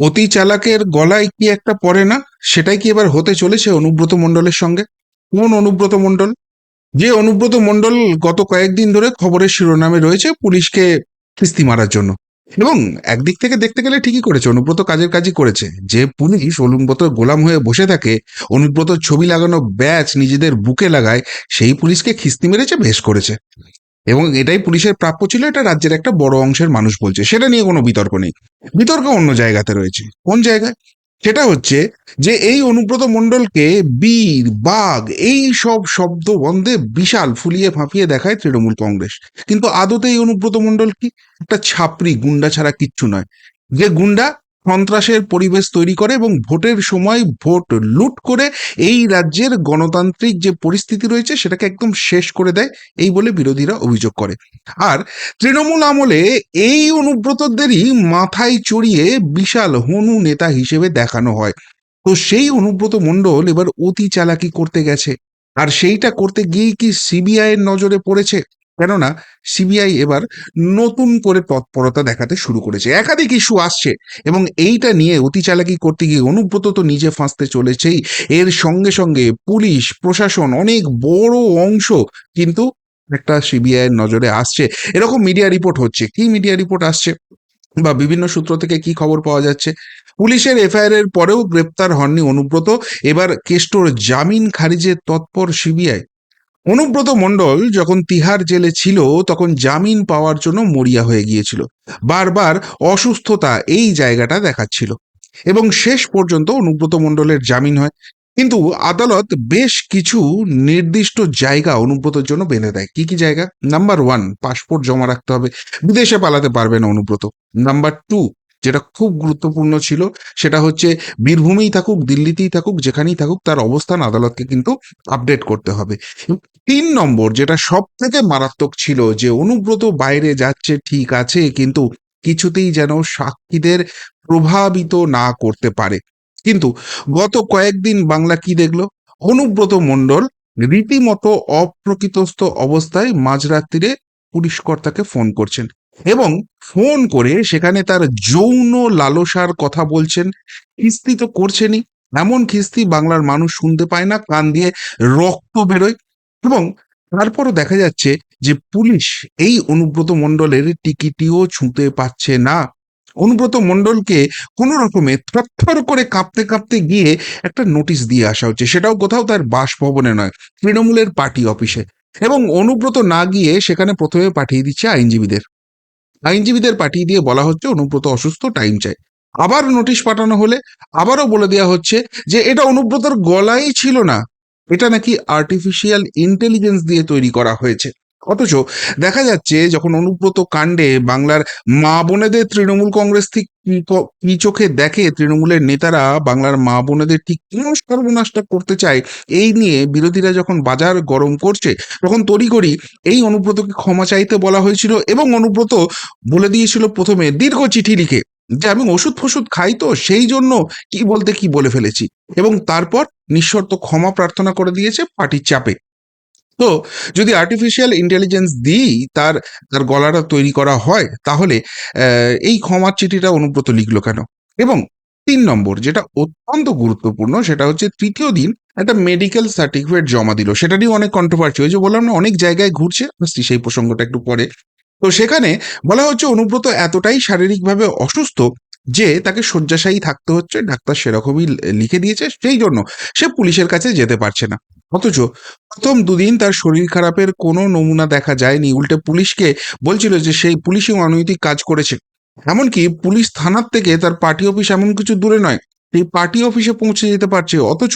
অতি চালাকের গলায় কি একটা পড়ে না? সেটাই কি এবার হতে চলেছে অনুব্রত মণ্ডলের সঙ্গে? কোন অনুব্রত মণ্ডল? যে অনুব্রত মণ্ডল গত কয়েকদিন ধরে খবরের শিরোনামে রয়েছে পুলিশকে কিস্তি মারার জন্য। এবং একদিক থেকে দেখতে গেলে ঠিকই করেছে, অনুব্রত কাজের কাজই করেছে। যে পুলিশ অনুব্রত গোলাম হয়ে বসে থাকে অনুব্রত ছবি লাগানো ব্যাচ নিজেদের বুকে লাগায়, সেই পুলিশকে খিস্তি মেরেছে, বেশ করেছে। এবং এটাই পুলিশের প্রাপ্য ছিল, এটা রাজ্যের একটা বড় অংশের মানুষ বলছে। সেটা নিয়ে কোনো বিতর্ক নেই। বিতর্ক অন্য জায়গাতে রয়েছে। কোন জায়গায়? সেটা হচ্ছে যে এই অনুব্রত মণ্ডলকে বীর, বাঘ, এই সব শব্দ বন্ধে বিশাল ফুলিয়ে ফাঁপিয়ে দেখায় তৃণমূল কংগ্রেস। কিন্তু আদতে এই অনুব্রত মণ্ডল কি? একটা ছাপরি গুন্ডা ছাড়া কিচ্ছু নয়। যে গুন্ডা সন্ত্রাসের পরিবেশ তৈরি করে এবং ভোটের সময় ভোট লুট করে এই রাজ্যের গণতান্ত্রিক যে পরিস্থিতি রয়েছে সেটাকে একদম শেষ করে দেয়, এই বলে বিরোধীরা অভিযোগ করে। আর তৃণমূল আমলে এই অনুব্রতদেরই মাথায় চড়িয়ে বিশাল হনু নেতা হিসেবে দেখানো হয়। তো সেই অনুব্রত মণ্ডল এবার অতি চালাকি করতে গেছে। আর সেইটা করতে গিয়েই কি সিবিআইয়ের নজরে পড়েছে? কেননা সিবিআই এবার নতুন করে তৎপরতা দেখাতে শুরু করেছে। একাধিক ইস্যু আসছে এবং এইটা নিয়ে অতি চালাকি করতে গিয়ে অনুব্রত তো নিজে ফাঁসতে চলেছেই। এর সঙ্গে সঙ্গে পুলিশ, প্রশাসন অনেক বড় অংশ কিন্তু একটা সিবিআই এর নজরে আসছে। এরকম মিডিয়া রিপোর্ট হচ্ছে। কি মিডিয়া রিপোর্ট আসছে বা বিভিন্ন সূত্র থেকে কি খবর পাওয়া যাচ্ছে? পুলিশের এফআইআর এর পরেও গ্রেপ্তার হননি অনুব্রত। এবার কেষ্টর জামিন খারিজের তৎপর সিবিআই। অনুব্রত মণ্ডল যখন তিহার জেলে ছিল, তখন জামিন পাওয়ার জন্য মরিয়া হয়ে গিয়েছিল। বারবার অসুস্থতা এই জায়গাটা দেখাচ্ছিল। এবং শেষ পর্যন্ত অনুব্রত মণ্ডলের জামিন হয়। কিন্তু আদালত বেশ কিছু নির্দিষ্ট জায়গা অনুব্রতর জন্য বেঁধে দেয়। কি কি জায়গা? নাম্বার ওয়ান, পাসপোর্ট জমা রাখতে হবে। বিদেশে পালাতে পারবে না অনুব্রত। নাম্বার টু যেটা খুব গুরুত্বপূর্ণ ছিল, সেটা হচ্ছে বীরভূমেই থাকুক, দিল্লিতেই থাকুক, যেখানেই থাকুক, তার অবস্থান আদালতকে কিন্তু আপডেট করতে হবে। তিন নম্বর, যেটা সব থেকে মারাত্মক ছিল যে অনুব্রত বাইরে যাচ্ছে, ঠিক আছে, কিন্তু কিছুতেই যেন সাক্ষীদের প্রভাবিত না করতে পারে। কিন্তু গত কয়েকদিন বাংলা কি দেখল? অনুব্রত মণ্ডল রীতিমতো অপ্রকৃতস্থ অবস্থায় মাঝরাত্রিরে পুলিশ কর্তাকে ফোন করছেন। এবং ফোন করে সেখানে তার যৌন লালসার কথা বলছেন। কিস্তি তো করছেনই। এমন খিস্তি বাংলার মানুষ শুনতে পায় না, কান দিয়ে রক্ত বেরোয়। এবং তারপরও দেখা যাচ্ছে যে পুলিশ এই অনুব্রত মণ্ডলের টিকিটিও ছুঁতে পাচ্ছে না। অনুব্রত মণ্ডলকে কোনো রকমে থরথর করে কাঁপতে কাঁপতে গিয়ে একটা নোটিশ দিয়ে আসা হচ্ছে। সেটাও কোথাও তার বাসভবনে নয়, তৃণমূলের পার্টি অফিসে। এবং অনুব্রত না গিয়ে সেখানে প্রথমে পাঠিয়ে দিচ্ছে আইনজীবীদের। আইনজীবীদের পাঠিয়ে দিয়ে বলা হচ্ছে অনুব্রত অসুস্থ, টাইম চাই। আবার নোটিশ পাঠানো হলে আবারও বলে দেওয়া হচ্ছে যে এটা অনুব্রতর গলাই ছিল না। এটা নাকি আর্টিফিশিয়াল ইন্টেলিজেন্স দিয়ে তৈরি করা হয়েছে। অথচ দেখা যাচ্ছে যখন অনুব্রত কাণ্ডে বাংলার মা বোনেদের তৃণমূল কংগ্রেস ঠিক কি চোখে দেখে তৃণমূলের নেতারা বাংলার মা বোনেদের ঠিক কেন সর্বনাশটা করতে চায়, এই নিয়ে বিরোধীরা যখন বাজার গরম করছে, তখন তড়িঘড়ি এই অনুব্রতকে ক্ষমা চাইতে বলা হয়েছিল এবং অনুব্রত বলে দিয়েছিল প্রথমে দীর্ঘ চিঠি লিখে যে আমি ওষুধ ফষুধ খাই তো, সেই জন্য কি বলতে কি বলে ফেলেছি এবং তারপর নিঃশর্ত ক্ষমা প্রার্থনা করে দিয়েছে পার্টির চাপে। তো যদি আর্টিফিশিয়াল ইন্টেলিজেন্স দিয়েই তার তার গলাটা তৈরি করা হয়, তাহলে এই ক্ষমার চিঠিটা অনুব্রত লিখল কেন? এবং তিন নম্বর, যেটা অত্যন্ত গুরুত্বপূর্ণ, সেটা হচ্ছে তৃতীয় দিন একটা মেডিকেল সার্টিফিকেট জমা দিল। সেটা নিয়ে অনেক কন্ট্রোভার্সি ওই যে বললাম না, অনেক জায়গায় ঘুরছে সেই প্রসঙ্গটা একটু পরে। তো সেখানে বলা হচ্ছে অনুব্রত এতটাই শারীরিকভাবে অসুস্থ যে তাকে শয্যাশায়ী থাকতে হচ্ছে, ডাক্তার সেরকমই লিখে দিয়েছে, সেই জন্য সে পুলিশের কাছে যেতে পারছে না। অথচ প্রথম দুদিন তার শরীর খারাপের কোনো নমুনা দেখা যায়নি। উল্টে পুলিশকে বলছিল যে সেই পুলিশই অনৈতিক কাজ করেছে। এমনকি পুলিশ থানার থেকে তার পার্টি অফিস এমন কিছু দূরে নয়, সেই পার্টি অফিসে পৌঁছে যেতে পারছে। অথচ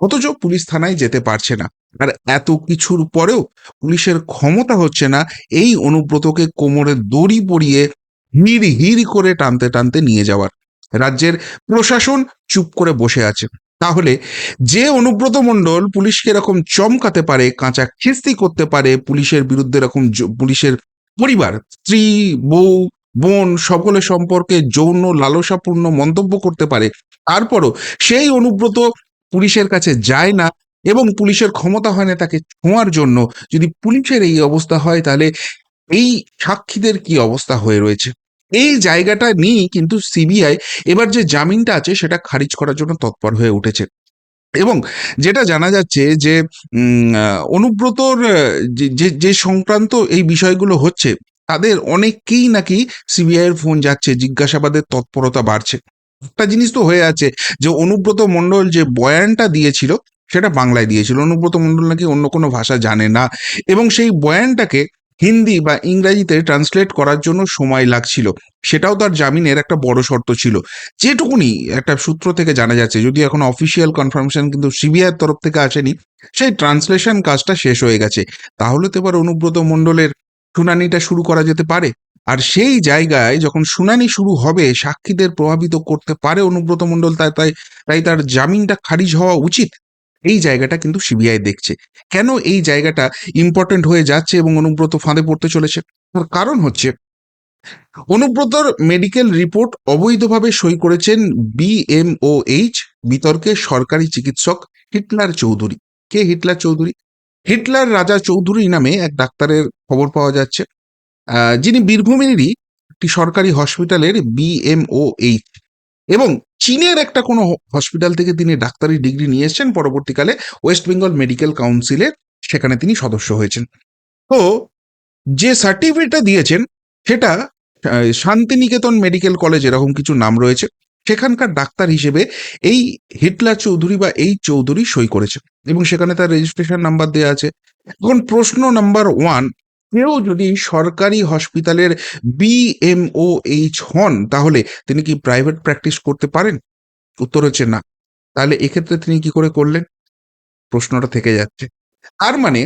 অথচ পুলিশ থানায় যেতে পারছে না। আর এত কিছুর পরেও পুলিশের ক্ষমতা হচ্ছে না, এই অনুব্রতকে কোমরে দড়ি পরিয়ে হির হির করে টানতে টানতে নিয়ে যাওয়ার। রাজ্যের প্রশাসন চুপ করে বসে আছে। তাহলে যে অনুব্রত মণ্ডল পুলিশকে এরকম চমকাতে পারে, কাঁচা খিস্তি করতে পারে, পুলিশের বিরুদ্ধে এরকম পুলিশের পরিবার, স্ত্রী, বউ, বোন সকলের সম্পর্কে যৌন লালসাপূর্ণ মন্তব্য করতে পারে, তারপরও সেই অনুব্রত পুলিশের কাছে যায় না এবং পুলিশের ক্ষমতা হয় না তাকে ছোঁয়ার জন্য। যদি পুলিশের এই অবস্থা হয় তাহলে এই সাক্ষীদের কি অবস্থা হয়ে রয়েছে? এই জায়গাটা নিয়েই কিন্তু সিবিআই এবার যে জামিনটা আছে সেটা খারিজ করার জন্য তৎপর হয়ে উঠেছে। এবং যেটা জানা যাচ্ছে যে অনুব্রতর যে- যে সংক্রান্ত এই বিষয়গুলো হচ্ছে, তাদের অনেককেই নাকি সিবিআইয়ের ফোন যাচ্ছে, জিজ্ঞাসাবাদের তৎপরতা বাড়ছে। একটা জিনিস তো হয়ে আছে যে, অনুব্রত মণ্ডল যে বয়ানটা দিয়েছিল, সেটা বাংলায় দিয়েছিল। অনুব্রত মণ্ডল নাকি অন্য কোনো ভাষা জানে না। এবং সেই বয়ানটাকে হিন্দি বা ইংরাজিতে ট্রান্সলেট করার জন্য সময় লাগছিল। সেটাও তার জামিনের একটা বড় শর্ত ছিল। যেটুকুনি একটা সূত্র থেকে জানা যাচ্ছে, যদি এখন অফিসিয়াল কনফার্মেশন কিন্তু সিবিআই তরফ থেকে আসেনি, সেই ট্রান্সলেশন কাজটা শেষ হয়ে গেছে। তাহলে তো এবার অনুব্রত মণ্ডলের শুনানিটা শুরু করা যেতে পারে। আর সেই জায়গায় যখন শুনানি শুরু হবে, সাক্ষীদের প্রভাবিত করতে পারে অনুব্রত মণ্ডল, তাই তাই তাই তার জামিনটা খারিজ হওয়া উচিত। এই জায়গাটা কিন্তু সিবিআই দেখছে। কেন এই জায়গাটা ইম্পর্টেন্ট হয়ে যাচ্ছে এবং অনুব্রত ফাঁদে পড়তে চলেছে? তার কারণ হচ্ছে, অনুব্রতর মেডিকেল রিপোর্ট অবৈধভাবে সই করেছেন বিএমওএইচ বিতর্কে সরকারি চিকিৎসক হিটলার চৌধুরী। কে হিটলার চৌধুরী? হিটলার রাজা চৌধুরী নামে এক ডাক্তারের খবর পাওয়া যাচ্ছে। যিনি বীরভূমেরই একটি সরকারি হসপিটালের বিএমওএইচ এবং চীনের একটা কোনো হসপিটাল থেকে তিনি ডাক্তারি ডিগ্রি নিয়ে পরবর্তীকালে ওয়েস্ট বেঙ্গল মেডিকেল কাউন্সিলের সেখানে তিনি সদস্য হয়েছেন। তো যে সার্টিফিকেটটা দিয়েছেন, সেটা শান্তিনিকেতন মেডিকেল কলেজ এরকম কিছু নাম রয়েছে, সেখানকার ডাক্তার হিসেবে এই হিটলার চৌধুরী বা এই চৌধুরী সই করেছে এবং সেখানে তার রেজিস্ট্রেশন নাম্বার দেওয়া আছে। এখন প্রশ্ন নাম্বার ওয়ান কেউ যদি সরকারি হসপিটালের বিএমওএইচ হন, তাহলে তিনি কি প্রাইভেট প্র্যাকটিস করতে পারেন? উত্তর হচ্ছে না। তাহলে এক্ষেত্রে তিনি কি করে করলেন? প্রশ্নটা থেকে যাচ্ছে। তার মানে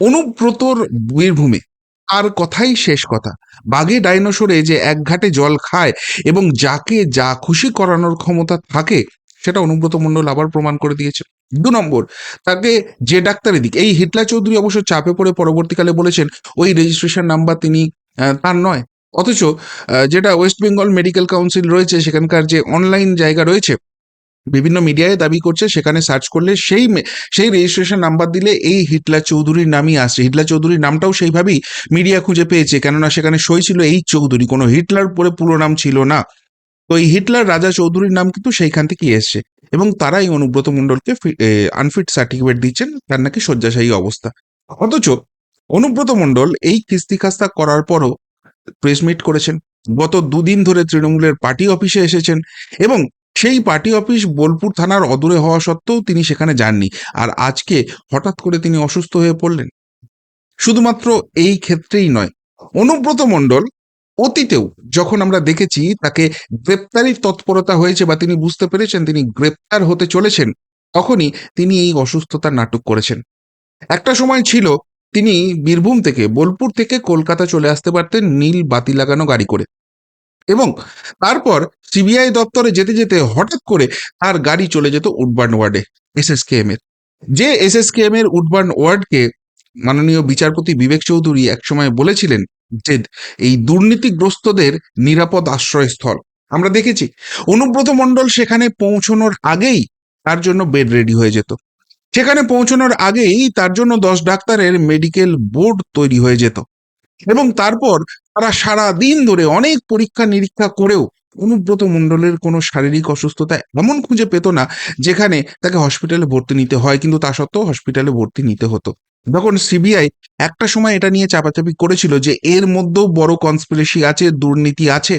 অনুব্রতর বীরভূমে আর কথাই শেষ কথা। বাঘে ডাইনোসরে যে এক ঘাটে জল খায় এবং যাকে যা খুশি করানোর ক্ষমতা থাকে সেটা অনুব্রত মণ্ডল আবার প্রমাণ করে দিয়েছে দু নম্বর, তাকে যে ডাক্তারের দিক এই হিটলার চৌধুরী অবশ্য চাপে পড়ে পরবর্তীকালে বলেছেন, ওই রেজিস্ট্রেশন নাম্বার তিনি তার নয়। অথচ যেটা ওয়েস্ট বেঙ্গল মেডিকেল কাউন্সিল রয়েছে, সেখানকার যে অনলাইন জায়গা রয়েছে, বিভিন্ন মিডিয়ায় দাবি করছে, সেখানে সার্চ করলে সেই সেই রেজিস্ট্রেশন নাম্বার দিলে এই হিটলার চৌধুরীর নামই আসছে। হিটলার চৌধুরীর নামটাও সেইভাবেই মিডিয়া খুঁজে পেয়েছে, কেননা সেখানে সই ছিল এই চৌধুরী, কোনো হিটলার পরে পুরো নাম ছিল না। তো এই হিটলার রাজা চৌধুরীর নাম কিন্তু সেইখান থেকেই এসছে। এবং তারাই অনুব্রত মণ্ডলকে আনফিট সার্টিফিকেট দিচ্ছেন, তার নাকি শয্যাশায়ী অবস্থা। অথচ অনুব্রত মণ্ডল এই কিস্তি খাস্তা করার পরও প্রেস মিট করেছেন। গত দুদিন ধরে তৃণমূলের পার্টি অফিসে এসেছেন এবং সেই পার্টি অফিস বোলপুর থানার অদূরে হওয়া সত্ত্বেও তিনি সেখানে যাননি। আর আজকে হঠাৎ করে তিনি অসুস্থ হয়ে পড়লেন। শুধুমাত্র এই ক্ষেত্রেই নয়, অনুব্রত মণ্ডল অতীতেও যখন আমরা দেখেছি তাকে গ্রেপ্তারির তৎপরতা হয়েছে বা তিনি বুঝতে পেরেছেন তিনি গ্রেপ্তার হতে চলেছেন, তখনই তিনি এই অসুস্থতার নাটক করেছেন। একটা সময় ছিল তিনি বীরভূম থেকে, বোলপুর থেকে কলকাতা চলে আসতে পারতেন নীল বাতি লাগানো গাড়ি করে এবং তারপর সিবিআই দপ্তরে যেতে যেতে হঠাৎ করে তার গাড়ি চলে যেত উডবার্ন ওয়ার্ডে, এসএসকেএম এর। যে এসএসকেএম এর উডবার্ন ওয়ার্ডকে মাননীয় বিচারপতি বিবেক চৌধুরী একসময় বলেছিলেন যে এই দুর্নীতিগ্রস্তদের নিরাপদ আশ্রয়স্থল। আমরা দেখেছি, অনুব্রত মণ্ডল সেখানে পৌঁছানোর আগেই তার জন্য বেড রেডি হয়ে যেত। সেখানে পৌঁছানোর আগেই তার জন্য দশ ডাক্তারের মেডিকেল বোর্ড তৈরি হয়ে যেত। এবং তারপর তারা সারা দিন ধরে অনেক পরীক্ষা নিরীক্ষা করেও অনুব্রত মণ্ডলের কোনো শারীরিক অসুস্থতা এমন খুঁজে পেত না, যেখানে তাকে হসপিটালে ভর্তি নিতে হয়, কিন্তু তা সত্ত্বেও হসপিটালে ভর্তি নিতে হতো। যখন সিবিআই একটা সময় এটা নিয়ে চাপাচাপি করেছিল যে এর মধ্যেও বড় কনস্পিরেসি আছে, দুর্নীতি আছে।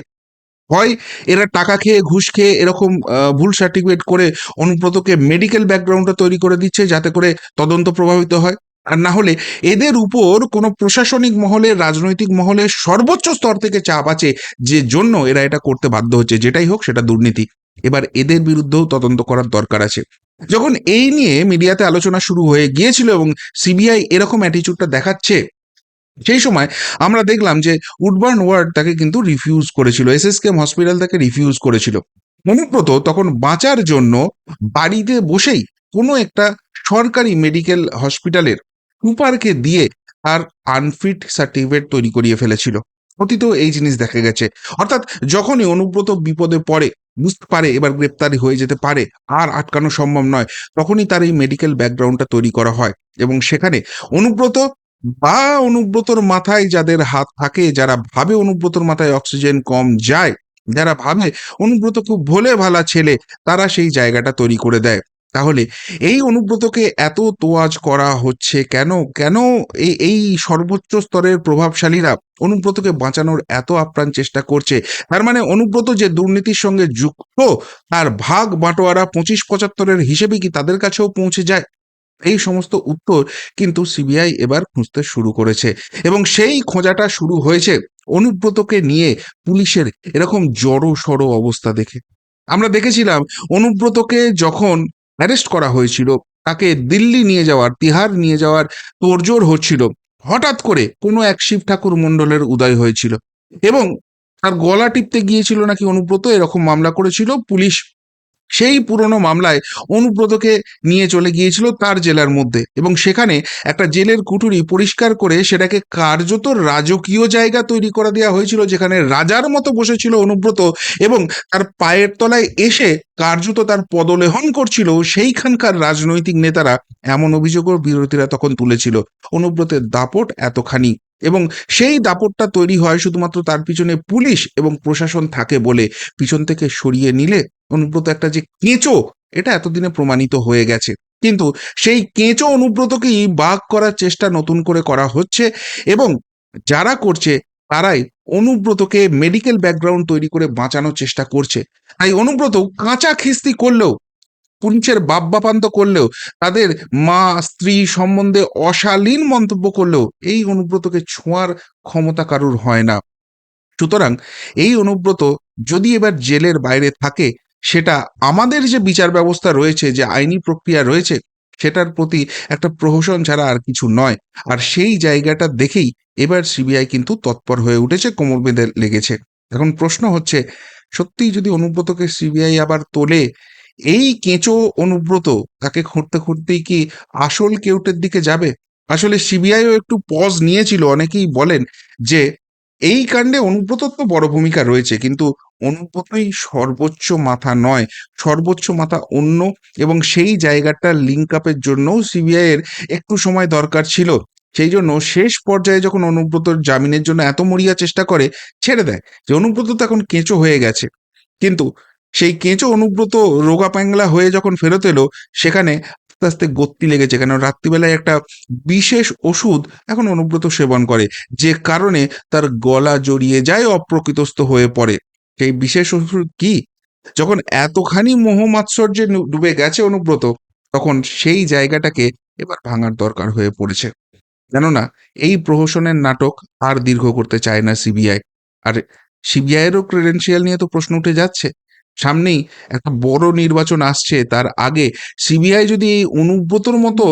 হয় এরা টাকা খেয়ে, ঘুষ খেয়ে এরকম ভুল সার্টিফিকেট করে অনুব্রতকে মেডিকেল ব্যাকগ্রাউন্ডটা তৈরি করে দিচ্ছে যাতে করে তদন্ত প্রভাবিত হয়। আর না হলে এদের উপর কোনো প্রশাসনিক মহলে, রাজনৈতিক মহলে সর্বোচ্চ স্তর থেকে চাপ আছে যে জন্য এরা এটা করতে বাধ্য হচ্ছে, যেটাই হোক সেটা দুর্নীতি। এবার এদের বিরুদ্ধেও তদন্ত করার দরকার আছে। যখন এই নিয়ে মিডিয়াতে আলোচনা শুরু হয়ে গিয়েছিল এবং সিবিআই এরকম অ্যাটিচিউডটা দেখাচ্ছে, সেই সময় আমরা দেখলাম যে উডবার্ন ওয়ার্ড তাকে কিন্তু রিফিউজ করেছিল S S K M hospital তাকে রিফিউজ করেছিল। অনুব্রত তখন বাঁচার জন্য বাড়িতে বসেই কোনো একটা সরকারি মেডিকেল হসপিটালের সুপারকে দিয়ে তার আনফিট সার্টিফিকেট তৈরি করিয়ে ফেলেছিল। অতীতেও এই জিনিস দেখা গেছে। অর্থাৎ যখনই অনুব্রত বিপদে পড়ে বুঝতে পারে, এবার গ্রেপ্তারি হয়ে যেতে পারে, আর আটকানো সম্ভব নয়। তখনই তার এই মেডিকেল ব্যাকগ্রাউন্ডটা তৈরি করা হয় এবং সেখানে অনুব্রত বা অনুব্রতর মাথায় যাদের হাত থাকে, যারা ভাবে অনুব্রতর মাথায় অক্সিজেন কম যায়, যারা ভাবে অনুব্রত খুব ভোলে ভালা ছেলে, তারা সেই জায়গাটা তৈরি করে দেয়। তাহলে এই অনুব্রতকে এত তোয়াজ করা হচ্ছে কেন? কেন এই সর্বোচ্চ স্তরের প্রভাবশালীরা অনুব্রতকে বাঁচানোর এত আপ্রাণ চেষ্টা করছে? তার মানে অনুব্রত যে দুর্নীতির সঙ্গে যুক্ত, তার ভাগ বাটোয়ারা পঁচিশ পঁচাত্তরের হিসেবে কি তাদের কাছেও পৌঁছে যায়? এই সমস্ত উত্তর কিন্তু সিবিআই এবার খুঁজতে শুরু করেছে। এবং সেই খোঁজাটা শুরু হয়েছে অনুব্রতকে নিয়ে পুলিশের এরকম জড়ো সড়ো অবস্থা দেখে। আমরা দেখেছিলাম অনুব্রতকে যখন অ্যারেস্ট করা হয়েছিল। তাকে দিল্লি নিয়ে যাওয়ার, তিহার নিয়ে যাওয়ার তোড়জোড় হচ্ছিল। হঠাৎ করে কোনো এক শিব ঠাকুর মণ্ডলের উদয় হয়েছিল এবং তার গলা টিপতে গিয়েছিল নাকি অনুব্রত এরকম মামলা করেছিল। পুলিশ সেই পুরনো মামলায় অনুব্রতকে নিয়ে চলে গিয়েছিল তার জেলার মধ্যে এবং সেখানে একটা জেলের কুঠুরি পরিষ্কার করে সেটাকে কার্যত রাজকীয় জায়গা তৈরি করা দেওয়া হয়েছিল যেখানে রাজার মতো বসেছিল অনুব্রত এবং তার পায়ের তলায় এসে কার্যত তার পদলেহন করছিল সেইখানকার রাজনৈতিক নেতারা। এমন অভিযোগও বিরোধীরা তখন তুলেছিল। অনুব্রতের দাপট এতখানি এবং সেই দাপটটা তৈরি হয় শুধুমাত্র তার পিছনে পুলিশ এবং প্রশাসন থাকে বলে পিছন থেকে সরিয়ে নিলে অনুব্রত একটা যে কেঁচো, এটা এতদিনে প্রমাণিত হয়ে গেছে। কিন্তু সেই কেঁচো অনুব্রতকেই বাগ করার চেষ্টা নতুন করে করা হচ্ছে এবং যারা করছে, তারাই অনুব্রতকে মেডিকেল ব্যাকগ্রাউন্ড তৈরি করে বাঁচানোর চেষ্টা করছে। তাই অনুব্রত কাঁচা খিস্তি করলেও পুলিশের বাপ বাপান্ত করলেও, তাদের মা, স্ত্রী সম্বন্ধে অশালীন মন্তব্য করলেও এই অনুব্রতকে ছোঁয়ার ক্ষমতা কারুর হয় না। সুতরাং এই অনুব্রত যদি এবার জেলের বাইরে থাকে, সেটা আমাদের যে বিচার ব্যবস্থা রয়েছে, যে আইনি প্রক্রিয়া রয়েছে, সেটার প্রতি একটা প্রহসন ছাড়া আর কিছু নয়। আর সেই জায়গাটা দেখেই এবার সিবিআই কিন্তু তৎপর হয়ে উঠেছে, কোমর বেঁধে লেগেছে। এখন প্রশ্ন হচ্ছে, সত্যিই যদি অনুব্রতকে সিবিআই আবার তোলে এই কেঁচো অনুব্রত তাকে খুঁড়তে খুঁড়তেই কি আসল কেউটের দিকে যাবে? আসলে সিবিআইও একটু পজ নিয়েছিল, অনেকেই বলেন যে এই কাণ্ডে অনুব্রতর তো বড় ভূমিকা রয়েছে, কিন্তু অনুব্রতই সর্বোচ্চ মাথা নয়, সর্বোচ্চ মাথা অন্য এবং সেই জায়গাটা লিঙ্ক আপের জন্যও সিবিআই এর একটু সময় দরকার ছিল। সেই জন্য শেষ পর্যায়ে যখন অনুব্রতর জামিনের জন্য এত মরিয়া চেষ্টা করে, ছেড়ে দেয় যে অনুব্রত তো এখন কেঁচো হয়ে গেছে। কিন্তু সেই কেঁচো অনুব্রত রোগা প্যাংলা হয়ে যখন ফেরত এলো, সেখানে আস্তে আস্তে গতি লেগেছে, কেন রাত্রিবেলায় একটা বিশেষ ওষুধ এখন অনুব্রত সেবন করে, যে কারণে তার গলা জড়িয়ে যায়, অপ্রকৃতস্থ হয়ে পড়ে। সেই বিশেষ ওষুধ কি? যখন এতখানি মোহমাৎসর্যে ডুবে গেছে অনুব্রত, তখন সেই জায়গাটাকে এবার ভাঙার দরকার হয়ে পড়েছে। কেননা, এই প্রহসনের নাটক আর দীর্ঘ করতে চায় না সিবিআই। আর সিবিআই এরও ক্রেডেন্সিয়াল নিয়ে তো প্রশ্ন উঠে যাচ্ছে। সামনেই একটা বড় নির্বাচন আসছে, তার আগে সিবিআই যদি এই অনুব্রতর মতো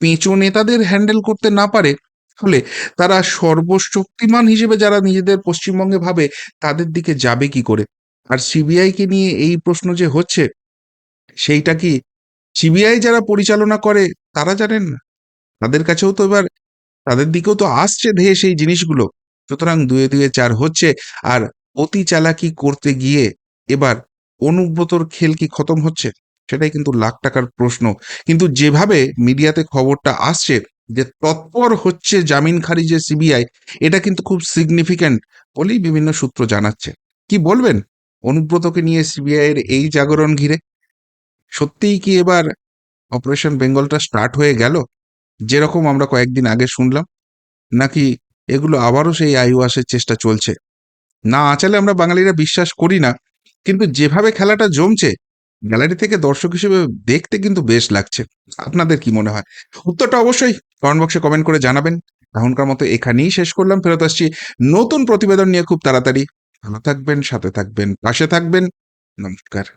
পেঁচো নেতাদের হ্যান্ডেল করতে না পারে, তাহলে তারা সর্বশক্তিমান হিসেবে যারা নিজেদের পশ্চিমবঙ্গে ভাবে, তাদের দিকে যাবে কি করে? আর সিবিআই কে নিয়ে এই প্রশ্ন যে হচ্ছে, সেইটা কি সিবিআই যারা পরিচালনা করে, তারা জানেন না? তাদের কাছেও তো এবার, তাদের দিকেও তো আসছে ধেয়ে সেই জিনিসগুলো। সুতরাং দুয়ে দুয়ে চার হচ্ছে, আর অতি চালাকি করতে গিয়ে এবার অনুব্রতর খেল কি খতম হচ্ছে? সেটাই কিন্তু লাখ টাকার প্রশ্ন। কিন্তু যেভাবে মিডিয়াতে খবরটা আসছে যে তৎপর হচ্ছে জামিন খারিজে সিবিআই, এটা কিন্তু খুব সিগনিফিক্যান্ট বলেই বিভিন্ন সূত্র জানাচ্ছে। কি বলবেন? অনুব্রতকে নিয়ে সিবিআই এর এই জাগরণ ঘিরে? সত্যিই কি এবার অপারেশন বেঙ্গলটা স্টার্ট হয়ে গেল? যেরকম আমরা কয়েকদিন আগে শুনলাম, নাকি এগুলো আবারও সেই আইওয়াসের চেষ্টা চলছে? না, আচালে আমরা বাঙালিরা বিশ্বাস করি না। কিন্তু যেভাবে খেলাটা জমছে, গ্যালারি থেকে দর্শক হিসেবে দেখতে কিন্তু বেশ লাগছে। আপনাদের কি মনে হয়? উত্তরটা অবশ্যই কমেন্ট বক্সে কমেন্ট করে জানাবেন। এখনকার মতো এখানেই শেষ করলাম। ফেরত আসছি নতুন প্রতিবেদন নিয়ে খুব তাড়াতাড়ি। ভালো থাকবেন, সাথে থাকবেন, পাশে থাকবেন। নমস্কার।